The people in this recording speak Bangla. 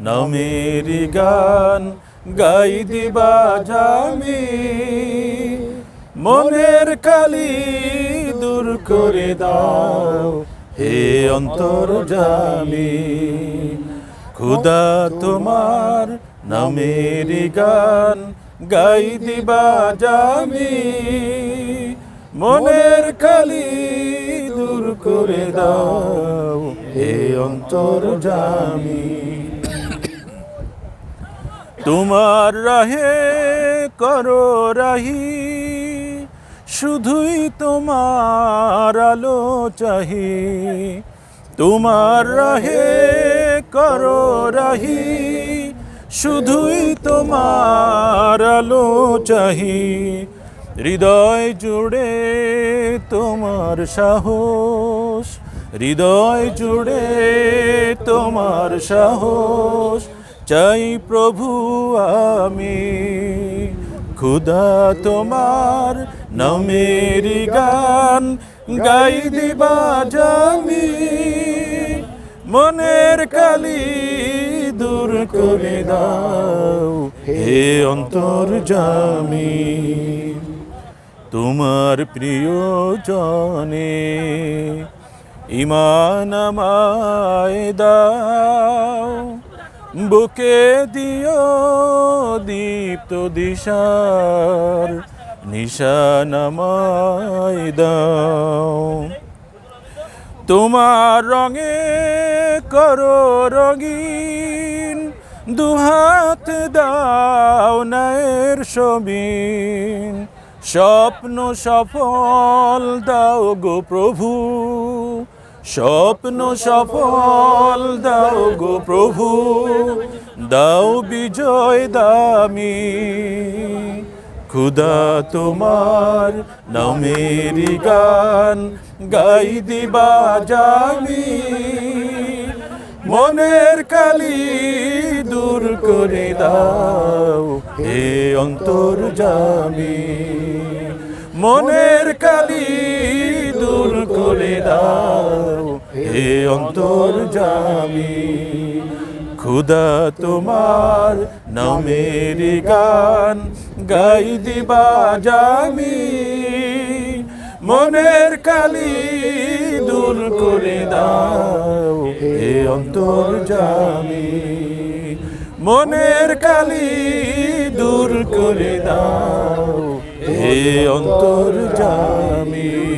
নামেরি গান গাই দিবা জামি। মনের কালি দূর করে দাও হে অন্তর জামি। খুদা তোমার নামেরি গান গাই দিবা জামি। মনের কালি দূর করে দাও হে অন্তর জামি। তোমার রাহে করো রাহি, শুধুই তোমার আলো চাহি। তোমার রাহে করো রাহি, শুধুই তোমার আলো চাহি। হৃদয় জুড়ে তোমার সাহস, হৃদয় জুড়ে তোমার সাহস চাই প্রভু আমি, খুদা তোমার নামেরি গান গাই দিবা জামি মনের কালি দূর করে দাও হে অন্তর জামি। তোমার প্রিয় জনে ইমান আমায় দাও। বুকে দিও দীপ্ত দিশার নিশান আমায় দাও। তোমার রঙে করো রঙিন, দুহাত দাও নায়ের সবিন। স্বপ্ন সফল দাও গো প্রভু স্বপ্ন সফল দাও গো প্রভু, দাও বিজয় দামি। খুদা তোমার নামেরি গান গাই দিবা জামি। মনের কালি দূর করে দাও হে অন্তর জামি। মনের কালি দূর করে দাও। হে অন্তর জামি, খুদা তোমার নামের গান গাই দিবা জামি। মনের কালি দূর করে দাও হে অন্তর জামি, মনের কালি দূর করে দাও হে অন্তর জামি।